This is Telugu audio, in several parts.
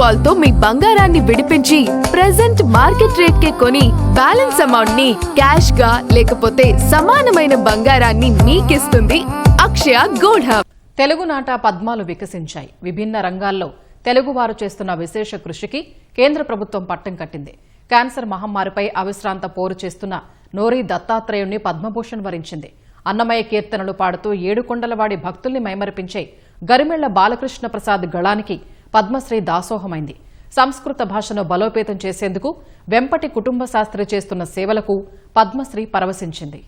కాల్తో మీ బంగారాన్ని విడిపించి ప్రెసెంట్ మార్కెట్ రేట్ కే కొని బ్యాలెన్స్ అమౌంట్ని క్యాష్గా లేకపోతే సమానమైన బంగారాన్ని మీకిస్తుంది అక్షయ గోల్డ్ హబ్ తెలుగునాట పద్మాలు వికసించాయి. విభిన్న రంగాల్లో తెలుగువారు చేస్తున్న విశేష కృషికి కేంద్ర ప్రభుత్వం పట్టం కట్టింది. క్యాన్సర్ మహమ్మారిపై అవిశ్రాంత పోరు చేస్తున్న నోరి దత్తాత్రేయుణ్ణి పద్మభూషణ్ వరించింది. అన్నమయ్య కీర్తనలు పాడుతూ ఏడుకొండలవాడి భక్తుల్ని మైమరిపించే గరిమెళ్ళ బాలకృష్ణ ప్రసాద్ గళానికి పద్మశ్రీ దాసోహమైంది. సంస్కృత భాషను బలోపేతం చేసేందుకు వెంపటి కుటుంబ శాస్త్రి చేస్తున్న సేవలకు పద్మశ్రీ పరవశించింది.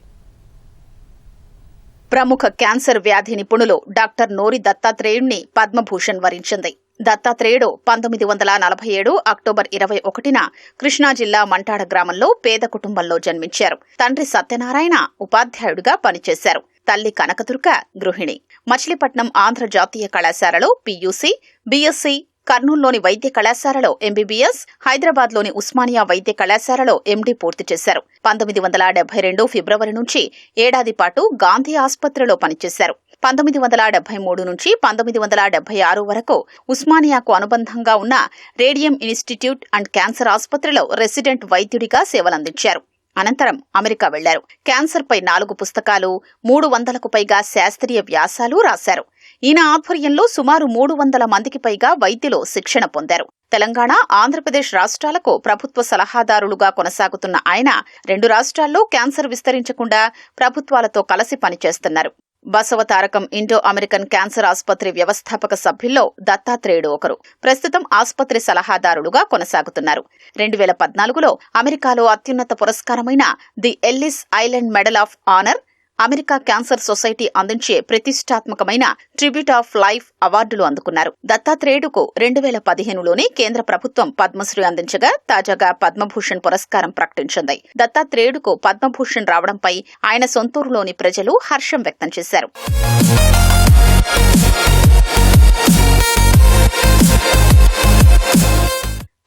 ప్రముఖ క్యాన్సర్ వ్యాధి నిపుణులు డాక్టర్ నోరి దత్తాత్రేయుణ్ణి పద్మభూషణ్ వరించింది. దత్తాత్రేయుడు పంతొమ్మిది వందల నలభై ఏడు అక్టోబర్ ఇరవై ఒకటిన కృష్ణా జిల్లా మంటాడ గ్రామంలో పేద కుటుంబంలో జన్మించారు. తండ్రి సత్యనారాయణ ఉపాధ్యాయుడిగా పనిచేశారు. తల్లి కనకదుర్గ గృహిణి. మచిలీపట్నం ఆంధ్ర జాతీయ కళాశాలలో పీయూసీ బీఎస్సీ కర్నూలులోని వైద్య కళాశాలలో ఎంబీబీఎస్ హైదరాబాద్లోని ఉస్మానియా వైద్య కళాశాలలో ఎండీ పూర్తి చేశారు. పంతొమ్మిది వందల డెబ్బై రెండు ఫిబ్రవరి నుంచి ఏడాది పాటు గాంధీ ఆసుపత్రిలో పనిచేశారు. పంతొమ్మిది వందల డెబ్బై మూడు నుంచి పంతొమ్మిది వందల డెబ్బై ఆరు వరకు ఉస్మానియాకు అనుబంధంగా ఉన్న రేడియం ఇన్స్టిట్యూట్ అండ్ క్యాన్సర్ ఆసుపత్రిలో రెసిడెంట్ వైద్యుడిగా సేవలందించారు. అనంతరం అమెరికా వెళ్ళారు. క్యాన్సర్ పై నాలుగు పుస్తకాలు మూడు వందలకు పైగా శాస్త్రీయ వ్యాసాలు రాశారు. ఈయన ఆధ్వర్యంలో సుమారు మూడు వందల మందికి పైగా వైద్యులు శిక్షణ పొందారు. తెలంగాణ ఆంధ్రప్రదేశ్ రాష్ట్రాలకు ప్రభుత్వ సలహాదారులుగా కొనసాగుతున్న ఆయన రెండు రాష్ట్రాల్లో క్యాన్సర్ విస్తరించకుండా ప్రభుత్వాలతో కలిసి పనిచేస్తున్నారు. బసవతారకం ఇండో అమెరికన్ క్యాన్సర్ ఆసుపత్రి వ్యవస్థాపక సభ్యుల్లో దత్తాత్రేయుడు ఒకరు. ప్రస్తుతం ఆసుపత్రి సలహాదారుడుగా కొనసాగుతున్నారు. రెండు వేల పద్నాలుగులో అమెరికాలో అత్యున్నత పురస్కారమైన the Ellis Island medal of honour America cancer society అందించే ప్రతిష్టాత్మకమైన ట్రిబ్యూట్ ఆఫ్ లైఫ్ అవార్డులు అందుకున్నారు. దత్తాత్రేయుడుకు రెండు వేల పదిహేనులోనే కేంద్ర ప్రభుత్వం పద్మశ్రీ అందించగా తాజాగా పద్మభూషణ్ పురస్కారం ప్రకటించింది. దత్తాత్రేయుడుకు పద్మభూషణ్ రావడంపై ఆయన సొంతూరులోని ప్రజలు హర్షం వ్యక్తం చేశారు.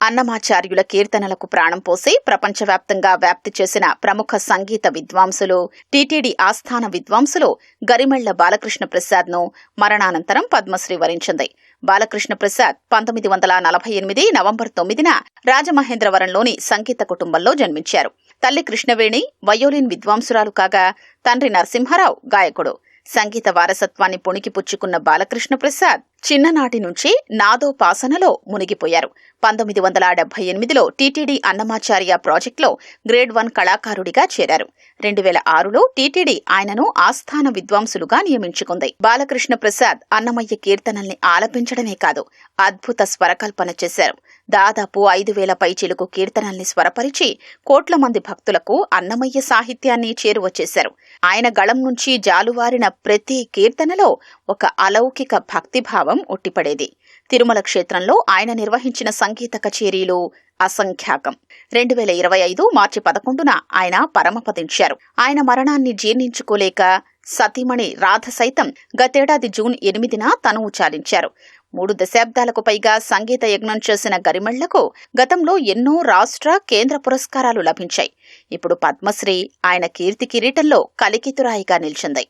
అన్నమాచార్యుల కీర్తనలకు ప్రాణం పోసి ప్రపంచవ్యాప్తంగా వ్యాప్తి చేసిన ప్రముఖ సంగీత విద్వాంసులు టీటీడీ ఆస్థాన విద్వాంసులు గరిమెళ్ళ బాలకృష్ణ ప్రసాద్ను మరణానంతరం పద్మశ్రీ వరించింది. బాలకృష్ణ ప్రసాద్ పంతొమ్మిది వందల నలభై ఎనిమిది నవంబర్ తొమ్మిదిన రాజమహేంద్రవరంలోని సంగీత కుటుంబంలో జన్మించారు. తల్లి కృష్ణవేణి వయోలిన్ విద్వాంసురాలు కాగా తండ్రి నరసింహారావు గాయకుడు. సంగీత వారసత్వాన్ని పుణికిపుచ్చుకున్న బాలకృష్ణ ప్రసాద్ చిన్ననాటి నుంచి నాదోపాసనలో మునిగిపోయారు. పంతొమ్మిది వందల డెబ్బై ఎనిమిదిలో టీటీడీ అన్నమాచార్య ప్రాజెక్టులో గ్రేడ్ వన్ కళాకారుడిగా చేరారు. రెండు వేల ఆరులో టీటీడీ ఆయనను ఆస్థాన విద్వాంసులుగా నియమించుకుంది. బాలకృష్ణ ప్రసాద్ అన్నమయ్య కీర్తనల్ని ఆలపించడమే కాదు అద్భుత స్వరకల్పన చేశారు. దాదాపు ఐదు వేల పైచిలుకు కీర్తనల్ని స్వరపరిచి కోట్ల మంది భక్తులకు అన్నమయ్య సాహిత్యాన్ని చేరువ చేశారు ఆయన గళం నుంచి జాలువారిన ప్రతి కీర్తనలో ఒక అలౌకిక భక్తిభావం ఉట్టిపడేది. తిరుమల క్షేత్రంలో ఆయన నిర్వహించిన సంగీత కచేరీలు అసంఖ్యాకం. రెండు వేల ఇరవై ఐదు మార్చి పదకొండున ఆయన పరమపదించారు. ఆయన మరణాన్ని జీర్ణించుకోలేక సతీమణి రాధ సైతం గతేడాది జూన్ ఎనిమిదిన తనువు చాలించారు. మూడు దశాబ్దాలకు పైగా సంగీత యజ్ఞం చేసిన గరిమళ్ళకు గతంలో ఎన్నో రాష్ట్ర కేంద్ర పురస్కారాలు లభించాయి. ఇప్పుడు పద్మశ్రీ ఆయన కీర్తి కిరీటంలో కలికితురాయిగా నిలిచింది.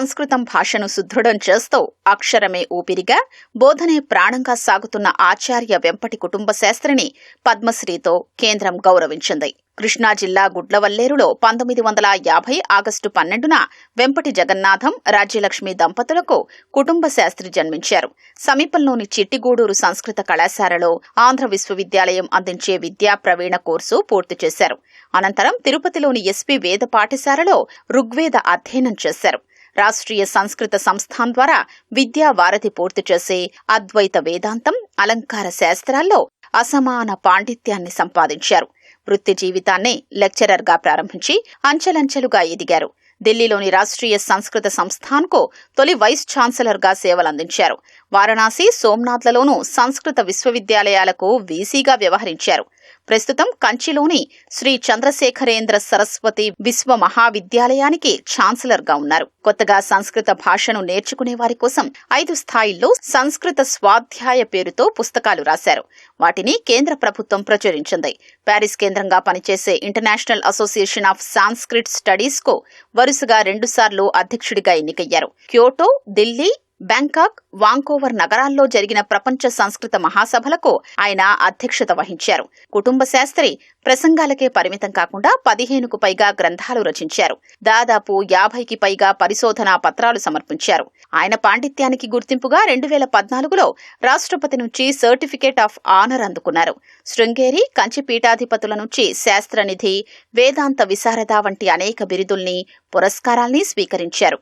సంస్కృతం భాషను సుదృఢం చేస్తూ అక్షరమే ఊపిరిగా బోధనే ప్రాణంగా సాగుతున్న ఆచార్య వెంపటి కుటుంబ శాస్త్రిని పద్మశ్రీతో కేంద్రం గౌరవించింది. కృష్ణా జిల్లా గుడ్లవల్లేరులో పంతొమ్మిది వందల యాభై ఆగస్టు పన్నెండున వెంపటి జగన్నాథం రాజ్యలక్ష్మి దంపతులకు కుటుంబ శాస్త్రి జన్మించారు. సమీపంలోని చిట్టిగూడూరు సంస్కృత కళాశాలలో ఆంధ్ర విశ్వవిద్యాలయం అందించే విద్యా ప్రవీణ కోర్సు పూర్తి చేశారు. అనంతరం తిరుపతిలోని ఎస్పీ వేద పాఠశాలలో ఋగ్వేద అధ్యయనం చేశారు. రాష్ట్రీయ సంస్కృత సంస్థాన్ ద్వారా విద్యా వారధి పూర్తి చేసే అద్వైత వేదాంతం అలంకార శాస్త్రాల్లో అసమాన పాండిత్యాన్ని సంపాదించారు. వృత్తి జీవితాన్ని లెక్చరర్గా ప్రారంభించి అంచెలంచెలుగా ఎదిగారు. ఢిల్లీలోని రాష్ట్రీయ సంస్కృత సంస్థాన్కు తొలి వైస్ ఛాన్సలర్గా సేవలందించారు. వారణాసి సోమ్నాథ్లలోనూ సంస్కృత విశ్వవిద్యాలయాలకు వీసీగా వ్యవహరించారు. ప్రస్తుతం కంచిలోని శ్రీ చంద్రశేఖరేంద్ర సరస్వతి విశ్వ మహావిద్యాలయానికి ఛాన్సలర్గా ఉన్నారు. కొత్తగా సంస్కృత భాషను నేర్చుకునే వారి కోసం ఐదు స్థాయిల్లో సంస్కృత స్వాధ్యాయ పేరుతో పుస్తకాలు రాశారు. వాటిని కేంద్ర ప్రభుత్వం ప్రచురించింది. ప్యారిస్ కేంద్రంగా పనిచేసే ఇంటర్నేషనల్ అసోసియేషన్ ఆఫ్ సాంస్క్రిట్ స్టడీస్కు వరుసగా రెండుసార్లు అధ్యక్షుడిగా ఎన్నికయ్యారు. క్యోటో ఢిల్లీ బ్యాంకాక్ వాంకోవర్ నగరాల్లో జరిగిన ప్రపంచ సంస్కృత మహాసభలకు ఆయన అధ్యక్షత వహించారు. కుటుంబ శాస్త్రి ప్రసంగాలకే పరిమితం కాకుండా పదిహేనుకు పైగా గ్రంథాలు రచించారు. దాదాపు యాభైకి పైగా పరిశోధనా పత్రాలు సమర్పించారు. ఆయన పాండిత్యానికి గుర్తింపుగా రెండు వేల పద్నాలుగులో రాష్ట్రపతి నుంచి సర్టిఫికేట్ ఆఫ్ ఆనర్ అందుకున్నారు. శృంగేరి కంచి పీఠాధిపతుల నుంచి శాస్త్రనిధి వేదాంత విశారద వంటి అనేక బిరుదుల్ని పురస్కారాల్ని స్వీకరించారు.